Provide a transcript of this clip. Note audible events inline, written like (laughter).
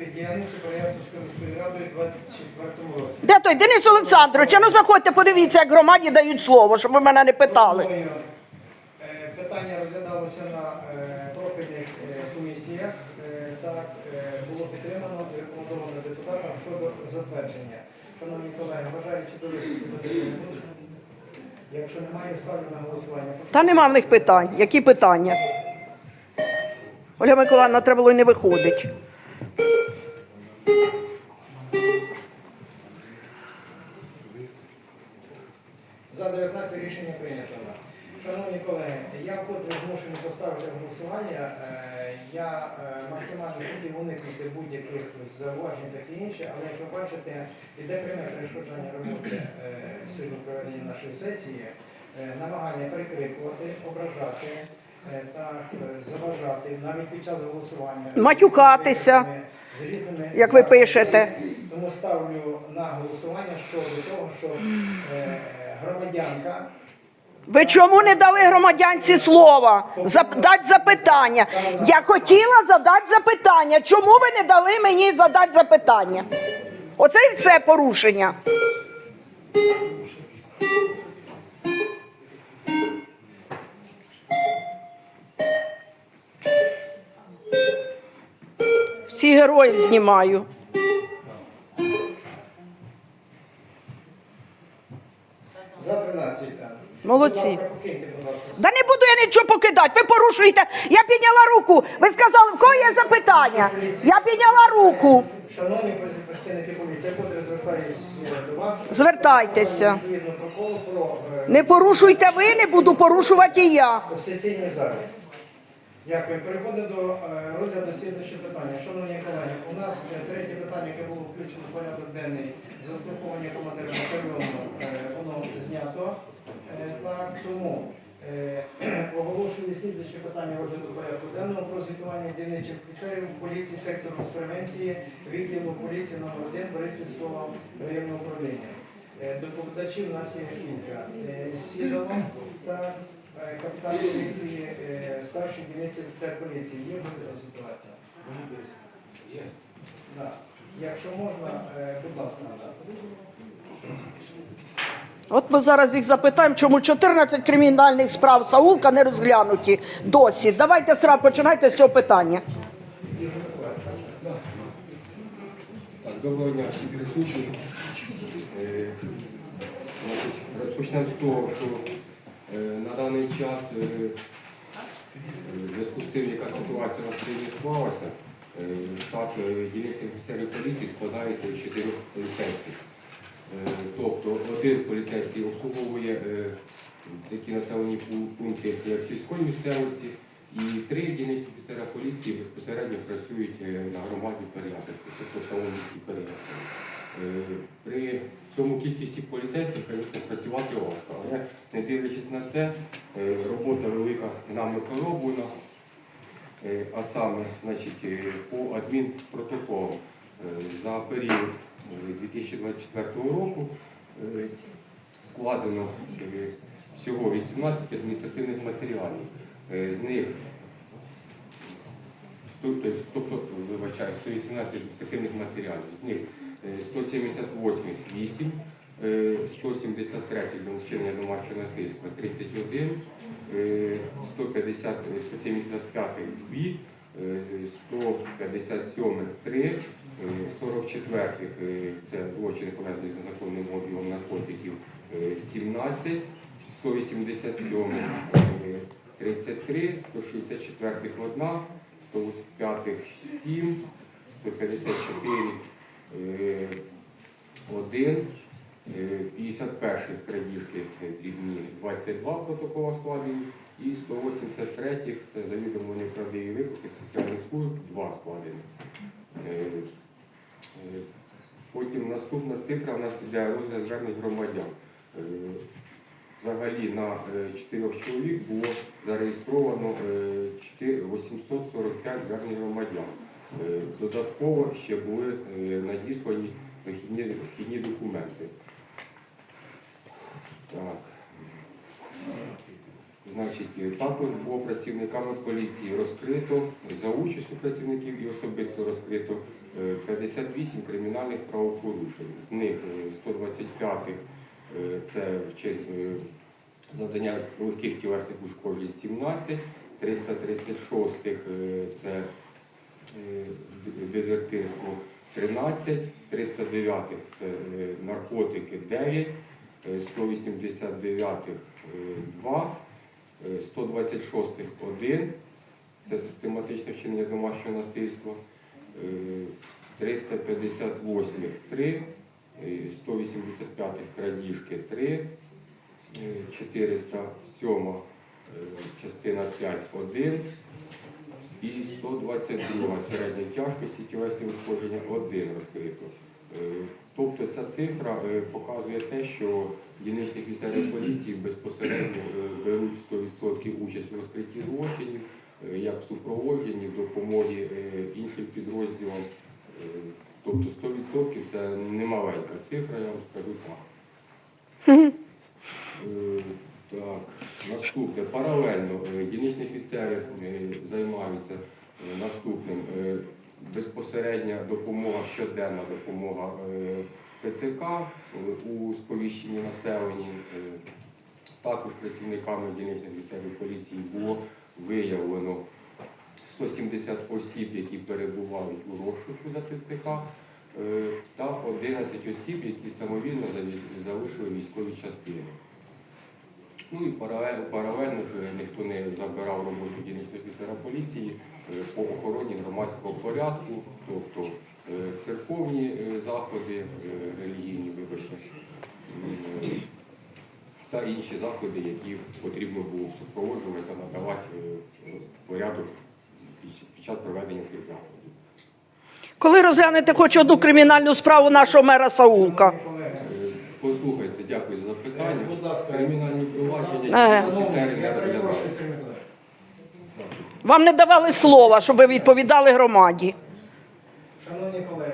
господарської діяльності Переяславської міської ради у 24 році. Де той Денис Олександрович? А ну заходьте, подивіться, як громаді дають слово, щоб ви мене не питали. Е, Питання розглядалося на е, профільних е, комісіях. Так, було підтримано і рекомендовано депутатам щодо затвердження. Шановні колеги, бажаючи до виступу запитання? Якщо немає, ставлю на голосування. Та нема в них питань. Які питання? Оля Миколаївна, треба було й не виходить. Голосування. Е, Я е, максимально хотів уникнути будь-яких зауважень таке інше, але як ви бачите, іде пряме перешкоджання роботи сьогодні проведення нашої сесії, Е, намагання перекрикувати, ображати та заважати навіть під час голосування. Матюкатися, з різними як ви пишете. Тому ставлю на голосування щодо того, що громадянка Ви чому не дали громадянці слова? Зап- Дати запитання. Я хотіла задати запитання. Чому ви не дали мені задати запитання? Оце і все порушення. Всі героїв знімаю. За 13 там. Молодці. Да не буду я нічого покидати. Ви порушуєте. Я підняла руку. Ви сказали, в кого є запитання? Я підняла руку. Шановні працівники поліції, я котре звертаюсь е, до вас. Звертайтеся. Е, Не порушуйте ви, не буду порушувати і я. в сесійній залі. Дякую. Переходимо до е, розгляду слідчого питання. Шановні колеги, у нас третє питання, яке було включено в порядок денний заслуховування командира поліції превенції відділу поліції номер 1 Бориспільського районного управління. Е, Доповідачі у нас є кілька. Е, Сідало та е, капітан поліції, старший дільниці офіцер поліції. Є буде ситуація? Є. Да. Якщо можна, будь ласка, От ми зараз їх запитаємо, чому 14 кримінальних справ Саулка не розглянуті досі. Давайте сразу починайте з цього питання. Так, Доброго дня всім присутнім. Е, Розпочнемо з того, що е, на даний час е, е, в зв'язку з тим, яка ситуація на країні склалася, е, штат е, дільничних офіцерів поліції складається з чотирьох поліцейських. Е, Тобто один поліцейський обслуговує е, такі населені пункти, як сільської місцевості, і три дільничні офіцера поліції безпосередньо працюють е, на громаді Переяславську, тобто в самому. Е, При цьому кількості поліцейських, звісно, працювати важко, але не дивлячись на це, е, робота велика нами пророблена. А саме значить, по адмінпротоколу за період е, 2024 року складено всього 18 адміністративних матеріалів. Е, З них е, тобто, вибачаю, 118 адміністративних матеріалів, з них е, 178 8, е, 173 для вчинення домашнього насильства 31, е, 150, е, 175 2, е, 157 3, е, 44 е, це злочини пов'язані з незаконним обігом наркотиків е, 17, 187 е, 33, 164 1, 185 7, 154 е, 1, е, 51 крадіжки е, дрібні 22 протокола складені і 183 це завідомо неправдиві виклики спеціальних служб 2 складені. Е, е, Потім наступна цифра у нас йде розгляд звернень громадян. Е, Взагалі на 4 чоловік було зареєстровано е, 4 845 звернень громадян. Е, Додатково ще були е, надіслані вихідні, вхідні документи. Так. Значить, е, також було працівниками поліції розкрито за участю працівників і особисто розкрито е, 58 кримінальних правопорушень. З них е, 125 е, це е, завдання легких тілесних ушкоджень 17, 336 е, це е, дезертирство 13, 309 це е, наркотики 9, е, 189 2, е, 126 1, це систематичне вчинення домашнього насильства, е, 358 3, е, 185 крадіжки 3, е, 407 е, частина 5 1 і 122 середньої тяжкості тілесні ушкодження 1 розкрито. Е, Тобто ця цифра е, показує те, що дільничні офіцери поліції безпосередньо е, беруть 100% участь у розкритті злочинів, е, як в супроводженні, допомогі е, іншим підрозділам. Е, Тобто 100% це немаленька цифра, я вам скажу так. (laughs) Е, Так, наступне. Паралельно е, дільничні офіцери е, займаються е, наступним. Е, Безпосередня допомога, щоденна допомога е, е, у сповіщенні населення. Е, Також працівниками дільничних офіцерів поліції було виявлено 170 осіб, які перебувають у розшуку за ТЦК, е, та 11 осіб, які самовільно залишили військові частини. Ну і паралельно, паралельно ж ніхто не забирав роботу дільничного офіцера поліції е, по охороні громадського порядку, тобто е, церковні заходи, релігійні, вибачте, та інші заходи, які потрібно було супроводжувати та надавати порядок під- час проведення цих заходів. Коли розглянете хоч одну кримінальну справу нашого мера Саулка? Е, Послухайте, дякую за запитання. Е, будь ласка. Кримінальні Е. провадження я перепрошую. Сергій Миколаївич. Вам не давали слова, щоб ви відповідали громаді. Шановні колеги,